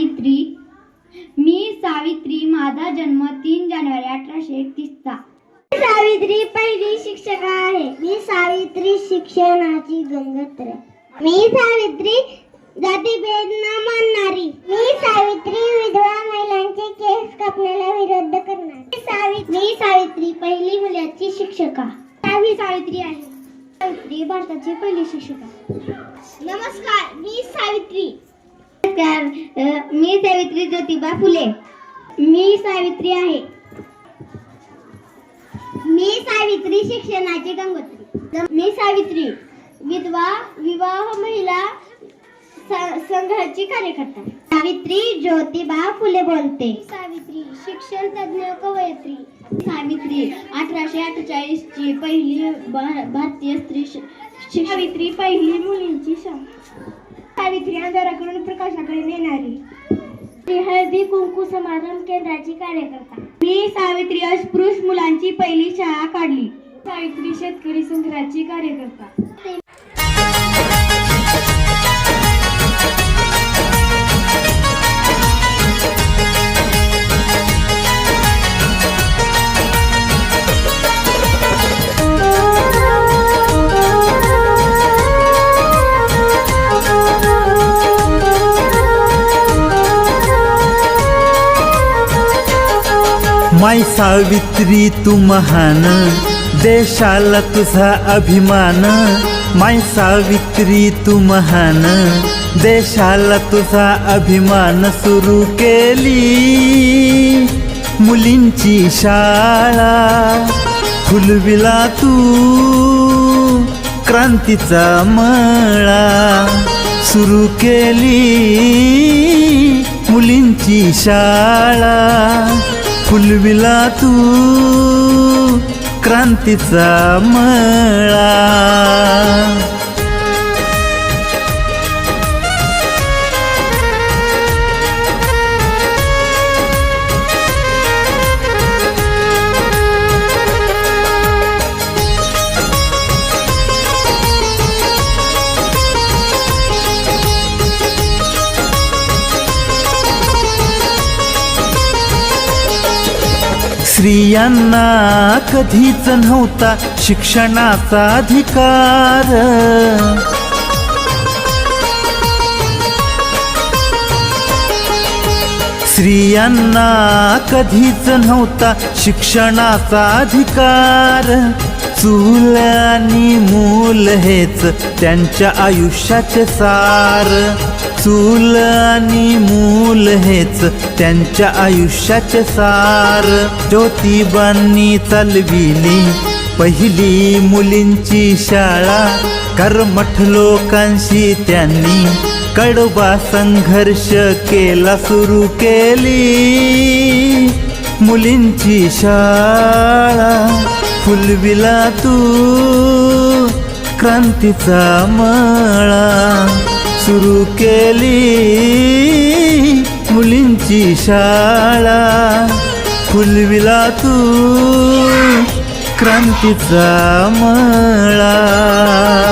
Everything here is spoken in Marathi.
सावित्री. मी सावित्री माझा जन्म तीन जानेवारी अठराशे एकतीसचा सावित्री पहिली शिक्षका आहे. मी सावित्री शिक्षणाची गंगोत्र. मी सावित्री जातीभेद न मानणारी. मी सावित्री विधवा महिलांचे केस कापण्याला विरोध करणार. मी सावित्री मी सावित्री पहिली मुलाची शिक्षका. मी सावित्री आहे. सावित्री भारताची पहिली शिक्षका. नमस्कार. मी सावित्री. नमस्कार. मी सावित्री ज्योतिबा फुले. मी सावित्री आहे. मी सावित्री शिक्षणाची गंगोत्री. मी सावित्री विधवा विवाह महिला संघाची कार्यकर्ता. सावित्री ज्योतिबा फुले बोलते. सावित्री शिक्षण तज्ञ कवयित्री. सावित्री अठराशे अठ्ठेचाळीस ची पहिली भारतीय स्त्री सावित्री पहिली मुलींची शाळा सावित्री अंधाराकडून प्रकाशाकडे नेणारी. हळदी कुंकू समारंभ केंद्राची कार्यकर्ता. मी सावित्री अस्पृश्य मुलांची पहिली शाळा काढली. सावित्री शेतकरी संघाची कार्यकर्ता. माय सावित्री तू महान। देशाला तुझा अभिमान। माय सावित्री तू महान। देशाला तुझा अभिमान सुरू केली। मुलींची शाळा फुलविला तू क्रांतीचा मळा सुरू केली. मुलींची शाळा फुलविला तू क्रांतीचा मळा. स्त्रियांना कधीच नव्हता शिक्षणाचा अधिकार. स्त्रियांना कधीच नव्हता शिक्षणाचा अधिकार. चूल आणि मूल हेच त्यांच्या आयुष्याचे सार. चूल आणि मूल हेच त्यांच्या आयुष्याचे सार. ज्योतिबांनी चालविली पहिली मुलींची शाळा कर्मठ लोकांशी त्यांनी कडवा संघर्ष केला सुरू केली. मुलींची शाळा फुलविला तू. क्रांतीचा मळा सुरू केली. मुलींची शाळा फुलविला तू. क्रांतीचा मळा.